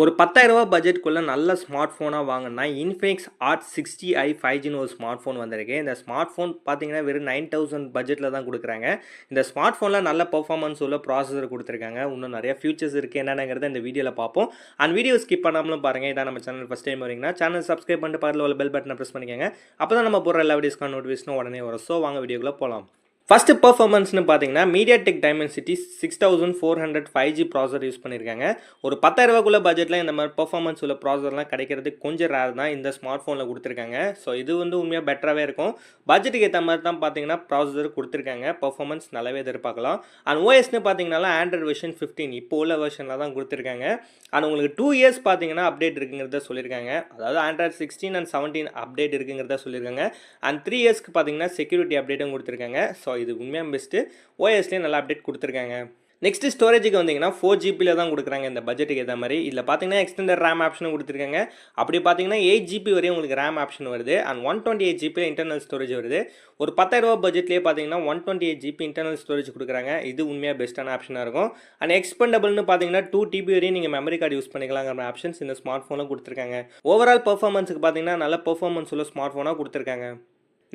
ஒரு பத்தாயிரரூபா பட்ஜெட்குள்ளே நல்ல ஸ்மார்ட் ஃபோனாக வாங்கினா Infinix hot sixty I five ஜின்னு ஒரு ஸ்மார்ட் ஃபோன் வந்திருக்கு. இந்த ஸ்மார்ட் ஃபோன் பார்த்தீங்கன்னா வெறும் நைன் தௌசண்ட் பட்ஜெட்டில் தான் கொடுக்குறாங்க. இந்த ஸ்மார்ட் ஃபோனில் நல்ல பர்ஃபார்மன்ஸ் உள்ள ப்ராசஸர் கொடுத்துருக்காங்க. இன்னும் நிறைய ஃபியூச்சர்ஸ் இருக்குது என்னென்னங்கிறத இந்த வீடியோவில் பார்ப்போம். அண்ட் வீடியோ ஸ்கிப் பண்ணாமலும் பாருங்கள் இதான் நம்ம சேனல் ஃபஸ்ட் டைம் வரீங்கன்னா சேனல் சப்ஸ்கிரைப் பண்ணிட்டு பாருங்கள் உள்ள பெல் பட்டனை ப்ரெஸ் பண்ணிக்கோங்க. அப்போ தான் நம்ம போடுற எல்லா வீடியோஸ்க்கான நோட்டிஃபிகேஷனும் உடனே வரும். ஸோ வாங்க வீடியோக்குள்ளே போகலாம் ஃபஸ்ட்டு பர்ஃபார்மன்ஸ்னு பார்த்தீங்கன்னா MediaTek Dimensity six thousand four hundred five G processor use பண்ணியிருக்காங்க ஒரு பத்தாயிரரூபாக்குள்ள பட்ஜெட்டில் இந்த மாதிரி பர்ஃபார்மன்ஸ் உள்ள ப்ராசர்லாம் கிடைக்கிறது கொஞ்சம் ரேர் தான் இந்த ஸ்மார்ட் ஃபோனில் கொடுத்துருக்காங்க. ஸோ இது வந்து உண்மையாக பெட்டராகவே இருக்கும். பட்ஜெட்டுக்கு ஏற்ற மாதிரி தான் பார்த்தீங்கன்னா ப்ராசஸர் கொடுத்துருக்காங்க. பர்ஃபார்மன்ஸ் நல்லாவே எதிர்பார்க்கலாம். அண்ட் ஓஎஸ்னு பார்த்தீங்கன்னா ஆண்ட்ராய்ட் வெர்ஷன் ஃபிஃப்டீன் இப்போ உள்ள வெர்ஷனில் தான் கொடுத்துருக்காங்க. அண்ட் உங்களுக்கு டூ இயர்ஸ் பார்த்தீங்கன்னா அப்டேட் இருக்குங்கிறத சொல்லியிருக்காங்க அதாவது Android sixteen and seventeen update இருக்குங்கிறத சொல்லியிருக்காங்க அண்ட் த்ரீ இயர்ஸ்க்கு பார்த்தீங்கன்னா செக்யூரிட்டி அப்டேட்டும் கொடுத்துருக்காங்க. ஸோ இது உண்மையாக பெஸ்ட்டு ஓஎஸ்லேயும் நல்லா அப்டேட் கொடுத்துருக்காங்க. நெக்ஸ்ட் ஸ்டோரேஜுக்கு வந்தீங்கன்னா ஃபோர் ஜிபியில் தான் கொடுக்குறாங்க இந்த பட்ஜெட்டுக்கு ஏற்ற மாதிரி. இதில் பார்த்தீங்கன்னா எக்ஸ்டெண்டர் ரேம் ஆப்ஷனும் கொடுத்துருக்காங்க. அப்படி பார்த்தீங்கன்னா எயிட் ஜிபி வரையும் உங்களுக்கு ரேம் ஆப்ஷன் வருது. And one twenty eight GB internal storage வருது. ஒரு பத்தாயிரரூபா பட்ஜெட்லேயே பார்த்தீங்கன்னா one twenty eight GB internal storage கொடுக்குறாங்க. இது உண்மையாக பெஸ்ட்டான ஆப்ஷனாக இருக்கும். அண்ட் எக்ஸ்பெண்டபிள்னு பார்த்தீங்கன்னா டூ டிபி வரையும் நீங்கள் மெமரி கார்டு யூஸ் பண்ணிக்கலாங்கிற ஆப்ஷன்ஸ் இந்த ஸ்மார்ட் ஃபோனில் கொடுத்துருக்காங்க. ஓவரால் பர்ஃபார்மன்ஸுக்கு பார்த்தீங்கன்னா நல்ல பர்ஃபார்மன்ஸ் உள்ள ஸ்மார்ட் ஃபோனாக கொடுத்துருக்காங்க.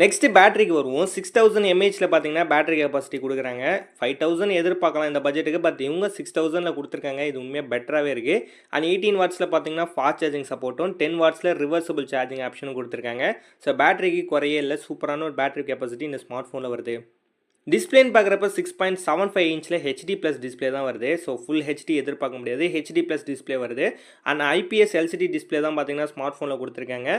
நெக்ஸ்ட்டு பேட்டரிக்கு வருவோம். சிக்ஸ் தௌசண்ட் எம்ஏஹில் பார்த்தீங்கன்னா பேட்டரி கெப்பாசிட்டி கொடுக்குறாங்க. ஃபைவ் தௌசண்ட் எதிர்பார்க்கலாம் இந்த பட்ஜெட்டுக்கு பட் இவங்க சிக்ஸ் தௌசண்டில் கொடுத்துருக்காங்க. இது உண்மையாக பெட்டராகவே இருக்குது அண்ட் எயிட்டீன் வாட்ஸில் பார்த்தீங்கன்னா ஃபாஸ்ட் சார்ஜிங் சப்போர்ட்டும் டென் வாட்ஸில் ரிவர்சபிள் சார்ஜிங் ஆப்ஷனும் கொடுத்துருக்காங்க. ஸோ பேட்டரிக்கு குறையே இல்லை. சூப்பரான ஒரு பேட்டரி கெப்பாசிட்டி இந்த ஸ்மார்ட் ஃபோனில் வருது. டிஸ்பிளேன்னு பார்க்குறப்ப சிக்ஸ் பாயிண்ட் செவன் ஃபைவ் இன்ச்சில் ஹெச்டி ப்ளஸ் டிஸ்பிளே தான் வருது. ஸோ ஃபுல் ஹெச்டி எதிர்பார்க்க முடியாது. ஹெச்டி ப்ளஸ் டிஸ்பிளே வருது. அண்ட் ஐபிஎஸ் எல்சிடி டிஸ்பிளே தான் பார்த்தீங்கன்னா ஸ்மார்ட் ஃபோனில் கொடுத்துருக்காங்க.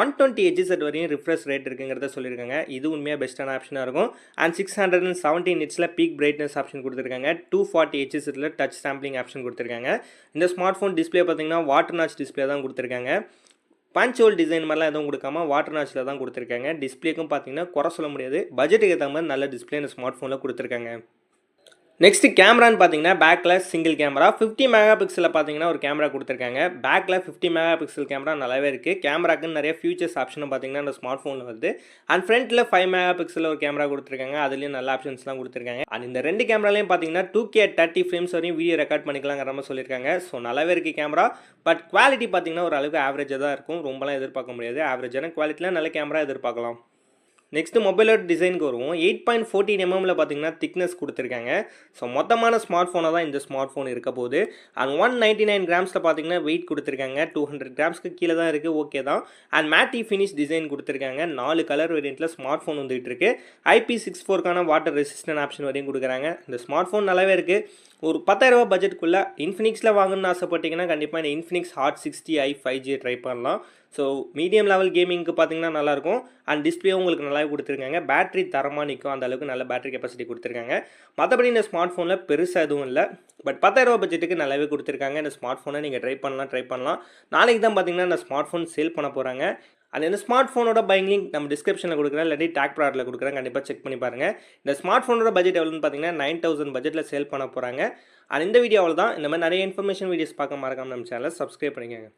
ஒன் டுவெண்ட்டி ஹெச்எட் வரையும் ரிஃப்ரெஷ் ரேட் இருக்குங்கிறத சொல்லியிருக்காங்க. இது உண்மையாக பெஸ்ட்டான ஆப்ஷனாக இருக்கும். And six hundred and seventeen இட்ஸில் peak brightness option கொடுத்துருக்காங்க. டூ ஃபார்ட்டி ஹெச்எஸ்ல டச் சாம்பிளிங் ஆப்ஷன் கொடுத்துருக்காங்க. இந்த ஸ்மார்ட் ஃபோன் டிஸ்பிளே பார்த்தீங்கன்னா வாட்டர் நாச் டிஸ்பிளே தான் கொடுத்துருக்காங்க. பஞ்ச் ஹோல் டிசைன் மாதிரிலாம் எதுவும் கொடுக்காம வாட்டர் நாச்சில் தான் கொடுத்துருக்காங்க. டிஸ்பிளேக்கும் பார்த்தீங்கன்னா குறை சொல்ல முடியாது. பட்ஜெட்டுக்கு ஏற்ற மாதிரி நல்ல டிஸ்பிளே இந்த ஸ்மார்ட் ஃபோனில் கொடுத்துருக்காங்க. நெக்ஸ்ட் கேமரான்னு பார்த்தீங்கன்னா பேக்கில் சிங்கிள் கேமரா ஃபிஃப்டி மெகா பிக்சலில் பார்த்தீங்கன்னா ஒரு கேமரா கொடுத்துருக்காங்க. பேக்கில் ஃபிஃப்டி மெகா பிக்சல் கேமரா நல்லாவே இருக்குது கேமராக்குன்னு நிறைய ஃபியூச்சர்ஸ் ஆப்ஷனும் பார்த்தீங்கன்னா அந்த ஸ்மார்ட் ஃபோனில் வருது. அண்ட் ஃப்ரண்ட்டில் ஃபைவ் மெகா பிக்சலில் ஒரு கேமரா கொடுத்துருக்காங்க. அதுலேயும் நல்ல ஆப்ஷன்ஸ்லாம் கொடுத்துருக்காங்க. அண்ட் இந்த ரெண்டு கேமராலையும் பார்த்தீங்கன்னா டூ கே தேர்ட்டி ஃப்ரேம்ஸ் வரையும் வீடியோ ரெக்கார்ட் பண்ணிக்கலாங்கிற மாதிரி சொல்லியிருக்காங்க. ஸோ நல்லாவே இருக்குது கேமரா பட் குவாலிட்டி பார்த்தீங்கன்னா ஒரு அளவுக்கு ஆவரேஜாக தான் இருக்கும். ரொம்பலாம் எதிர்பார்க்க முடியாது. ஆவரேஜான குவாலிட்டியில் நல்ல கேமரா எதிர்பார்க்கலாம். நெக்ஸ்ட்டு மொபைலோட டிசைனுக்கு வருவோம். எயிட் பாயிண்ட் ஃபோர்டீன் எம்எம்ல பார்த்தீங்கன்னா திக்னஸ் கொடுத்துருக்காங்க. ஸோ மொத்தமான ஸ்மார்ட் ஃபோனாக தான் இந்த ஸ்மார்ட் ஃபோன் இருக்க போகுது. அண்ட் ஒன் நைன்ட்டி நைன் கிராம்ஸில் பார்த்தீங்கன்னா வெயிட் கொடுத்துருக்காங்க. டூ ஹண்ட்ரட் கிராம்ஸ்க்கு கீழே தான் இருக்குது ஓகே தான். அண்ட் மேட்டி ஃபினிஷ் டிசைன் கொடுத்துருக்காங்க. நாலு கலர் வேரியண்ட்டில் ஸ்மார்ட் ஃபோன் வந்துகிட்டு இருக்கு. ஐபி சிக்ஸ் ஃபோர்க்கான வாட்டர் ரெசிஸ்டன்ட் ஆப்ஷன் வரையும் கொடுக்குறாங்க. இந்த ஸ்மார்ட் ஃபோன் நல்லாவே இருக்குது ஒரு பத்தாயிரரூபா பட்ஜெட்டுக்குள்ளே இன்ஃபினிக்ஸில் வாங்கணும்னு ஆசைப்பட்டீங்கன்னா கண்டிப்பாக இந்த Infinix hot sixty I five G try பண்ணலாம். ஸோ மீடியம் லெவல் கேமிங்க்கு பார்த்தீங்கன்னா நல்லாயிருக்கும் அண்ட் டிஸ்பிளே உங்களுக்கு நல்லா நல்லாவே கொடுத்துருக்காங்க. பேட்டரி தரமாக நிற்கும் அந்த அளவுக்கு நல்ல பேட்டரி கெப்பாசிட்டி கொடுத்துருக்காங்க. மற்றபடி இந்த ஸ்மார்ட் ஃபோனில் பெருசாக எதுவும் இல்லை. பட் பத்தாயிரரூபா பட்ஜெட்டுக்கு நல்லாவே கொடுத்துருக்காங்க. இந்த ஸ்மார்ட் ஃபோனை நீங்கள் ட்ரை பண்ணலாம் ட்ரை பண்ணலாம். நாளைக்கு தான் பார்த்தீங்கன்னா இந்த ஸ்மார்ட் ஃபோன் சேல் பண்ண போகிறாங்க அது இந்த ஸ்மார்ட் ஃபோனோட பைங் லிங்க் நம்ம டிஸ்கிரிப்ஷனில் கொடுக்குறேன். இல்லாட்டி டேக் ப்ராடக்ட்டில் கொடுக்குறேன். கண்டிப்பாக செக் பண்ணி பாருங்கள் இந்த ஸ்மார்ட் ஃபோனோட பட்ஜெட் எவ்வளோன்னு பார்த்தீங்கன்னா நைன் தௌசண்ட் பட்ஜெட்டில் சேல் பண்ண போகிறாங்க அண்ட் இந்த வீடியோவில் தான் இந்த மாதிரி நிறைய இன்ஃபர்மேஷன் வீடியோஸ் பார்க்க மறக்காம நம்ம சேனலை சப்ஸ்கிரைப் பண்ணிக்கோங்க.